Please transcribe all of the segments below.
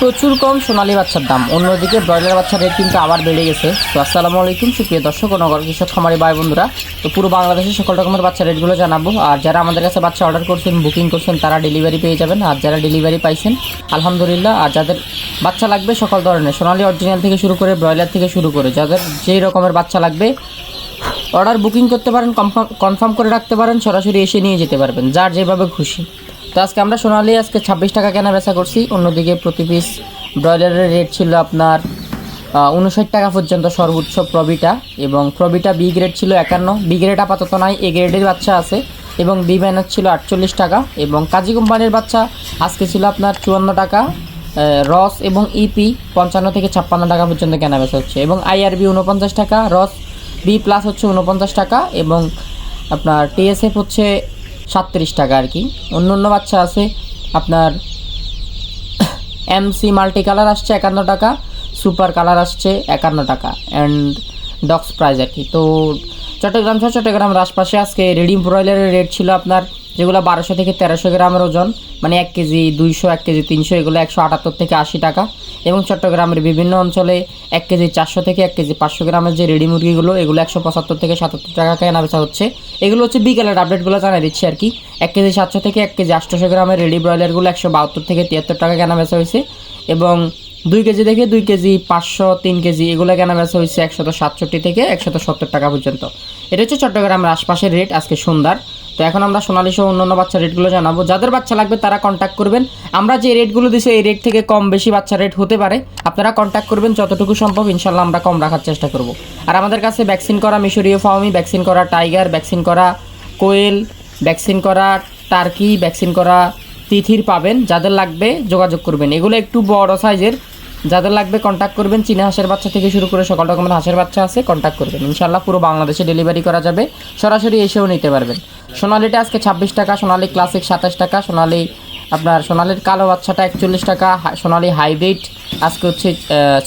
প্রচুর কম সোনালী বাচ্চার দাম। অন্যদিকে ব্রয়লার বাচ্চার রেট কিন্তু আবার বেড়ে গেছে। তো আসসালামু আলাইকুম, সুপ্রিয় দর্শক ও নগর কৃষক খামারি ভাই বন্ধুরা। তো পুরো বাংলাদেশের সকল রকমের বাচ্চা রেটগুলো জানাব। আর যারা আমাদের কাছে বাচ্চা অর্ডার করছেন বুকিং করছেন, তারা ডেলিভারি পেয়ে যাবেন। আর যারা ডেলিভারি পাইছেন, আলহামদুলিল্লাহ। আর যাদের বাচ্চা লাগবে সকল ধরনের, সোনালী অরিজিনাল থেকে শুরু করে ব্রয়লার থেকে শুরু করে, যাদের যেই রকমের বাচ্চা লাগবে অর্ডার বুকিং করতে পারেন কনফার্ম কনফার্ম করে রাখতে পারেন, সরাসরি এসে নিয়ে যেতে পারবেন, যার যেভাবে খুশি। তো আজকে আমরা সোনালি আজকে ছাব্বিশ টাকা কেনা বেচা করছি। অন্যদিকে প্রতি পিস ব্রয়লারের রেট ছিল আপনার উনষাট টাকা পর্যন্ত সর্বোচ্চ প্রবিটা এবং প্রবিটা বি গ্রেড ছিল একান্ন। বি গ্রেড আপাতত নাই এ গ্রেডের বাচ্চা আছে এবং বি মাইনাস ছিল আটচল্লিশ টাকা এবং কাজী কোম্পানির বাচ্চা আজকে ছিল আপনার চুয়ান্ন টাকা রস এবং ইপি পঞ্চান্ন থেকে ছাপ্পান্ন টাকা পর্যন্ত কেনা বেচা হচ্ছে এবং আইআরবি উনপঞ্চাশ টাকা, রস বি প্লাস হচ্ছে উনপঞ্চাশ টাকা এবং আপনার টিএসএফ হচ্ছে সাতত্রিশ টাকা আর কি। অন্য অন্য বাচ্চা আছে, আপনার এমসি মাল্টি কালার আসছে একান্ন টাকা সুপার কালার আসছে একান্ন টাকা অ্যান্ড ডক্স প্রাইজ আর কি। তো চট্টগ্রাম সহ চট্টগ্রামের আশপাশে আজকে রেডিম ব্রয়লারের রেট ছিল আপনার যেগুলো বারোশো থেকে তেরোশো গ্রামের ওজন মানে এক কেজি দুইশো, এক কেজি তিনশো, এগুলো একশো আটাত্তর থেকে আশি টাকা। এবং চট্টগ্রামের বিভিন্ন অঞ্চলে এক কেজি চারশো থেকে এক কেজি পাঁচশো গ্রামের যে রেডি মুরগিগুলো, এগুলো একশো পঁচাত্তর থেকে সাতাত্তর টাকা কেনা বেচা হচ্ছে। এগুলো হচ্ছে বিকেলের আপডেটগুলো জানিয়ে দিচ্ছি আর কি। এক কেজি সাতশো থেকে এক কেজি আটশোশো গ্রামের রেডি ব্রয়লারগুলো একশো বাহাত্তর থেকে তিয়াত্তর টাকা কেনা বেচা হয়েছে। এবং দুই কেজি থেকে দুই কেজি পাঁচশো, তিন কেজি এগুলো কেনা বেচা হয়েছে একশত সাতষট্টি থেকে একশত সত্তর টাকা পর্যন্ত। এটা হচ্ছে চট্টগ্রামের আশপাশের রেট আজকে সন্ধ্যার। তো এখন আমরা সোনালি সহ অন্যান্য বাচ্চা রেটগুলো জানাব। যাদের বাচ্চা লাগবে তারা কন্ট্যাক্ট করবেন। আমরা যে রেটগুলো দিছি, এই রেট থেকে কম বেশি বাচ্চা রেট হতে পারে। আপনারা কন্ট্যাক্ট করবেন, যতটুকু সম্ভব ইনশাল্লাহ আমরা কম রাখার চেষ্টা করব। আর আমাদের কাছে ভ্যাকসিন করা মিশরীয় ফাউমি ভ্যাকসিন করা টাইগার ভ্যাকসিন করা কোয়েল ভ্যাকসিন করা টার্কি ভ্যাকসিন করা তিথির পাবেন। যাদের লাগবে যোগাযোগ করবেন। এগুলো একটু বড় সাইজের যাদের লাগবে কন্ট্যাক্ট করবেন, চীনা হাঁসের বাচ্চা থেকে শুরু করে সকল রকমের হাঁসের বাচ্চা আছে কন্ট্যাক্ট করবেন। ইনশাল্লাহ পুরো বাংলাদেশে ডেলিভারি করা যাবে। সরাসরি এসেও নিতে পারবেন। সোনালিটা আজকে ছাব্বিশ টাকা, সোনালি ক্লাসিক সাতাশ টাকা, সোনালি আপনার সোনালির কালো বাচ্চাটা একচল্লিশ টাকা সোনালি হাইব্রিড আজকে হচ্ছে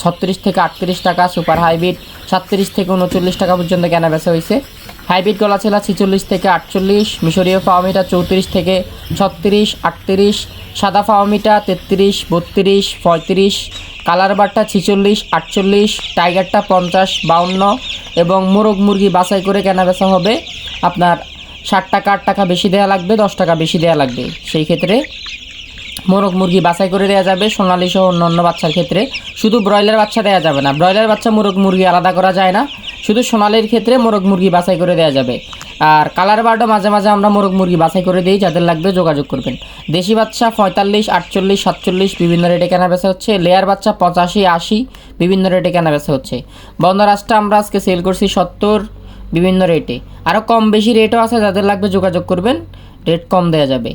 ছত্রিশ থেকে আটত্রিশ টাকা সুপার হাইব্রিড সাতত্রিশ থেকে উনচল্লিশ টাকা পর্যন্ত কেনা বেচা হয়েছে হাইব্রিড গলা ছেলা ছিচল্লিশ থেকে আটচল্লিশ, মিশরীয় ফাওমিটা চৌত্রিশ থেকে ছত্রিশ, আটত্রিশ, সাদা ফাওমিটা তেত্রিশ, বত্রিশ, পঁয়ত্রিশ, কালার বারটা ছিচল্লিশ, আটচল্লিশ, টাইগারটা পঞ্চাশ, বাউন্ন এবং মোরগ মুরগি বাছাই করে কেনা বেচা হবে। আপনার ষাট টাকা, আট টাকা বেশি দেওয়া লাগবে, দশ টাকা বেশি দেওয়া লাগবে। সেই ক্ষেত্রে মোরগ মুরগি বাছাই করে দেওয়া যাবে, সোনালি সহ অন্য অন্য বাচ্চার ক্ষেত্রে। শুধু ব্রয়লার বাচ্চা দেওয়া যাবে না, ব্রয়লার বাচ্চা মোরগ মুরগি আলাদা করা যায় না। শুধু সোনালির ক্ষেত্রে মোরগ মুরগি বাছাই করে দেওয়া যাবে। আর কালার বার্ডও মাঝে মাঝে আমরা মোরগ মুরগি বাছাই করে দিই, যাদের লাগবে যোগাযোগ করবেন। দেশি বাচ্চা পঁয়তাল্লিশ, আটচল্লিশ, সাতচল্লিশ, বিভিন্ন রেটে কেনা বেচা হচ্ছে। লেয়ার বাচ্চা পঁচাশি, আশি, বিভিন্ন রেটে কেনা বেচা হচ্ছে। বন্দরাজটা আমরা আজকে সেল করছি সত্তর, বিভিন্ন রেটে। আরও কম বেশি রেটও আছে, যাদের লাগবে যোগাযোগ করবেন। রেট কম দেওয়া যাবে।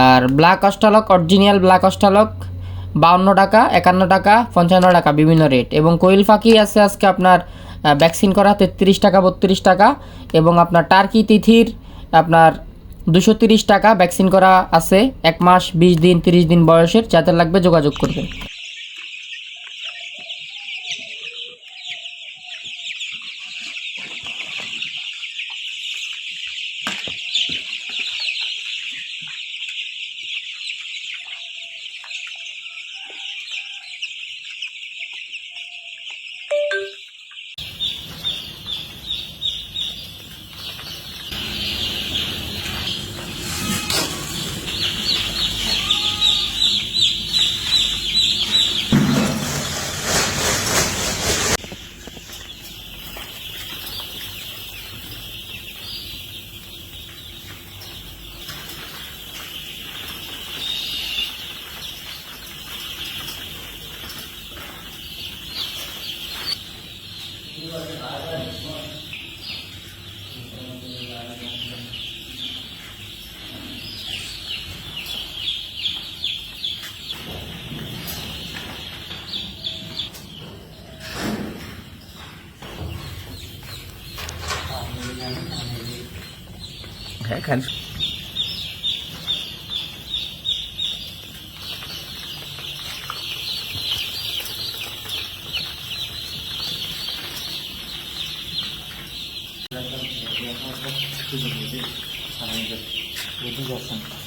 আর black Australorp original black Australorp বাউন্ন টাকা, একান্ন টাকা, পঞ্চান্ন টাকা বিভিন্ন রেট এবং কোয়েল ফাঁকি আছে আজকে আপনার ভ্যাকসিন করা তেত্রিশ টাকা, বত্রিশ টাকা। এবং আপনার টার্কি তিথির আপনার দুশো তিরিশ টাকা ভ্যাকসিন করা আছে। এক মাস, বিশ দিন, তিরিশ দিন বয়সের। যাদের লাগবে যোগাযোগ করবেন। 来看...약 간... 제가그약 간... 생각보다딱딱해 진...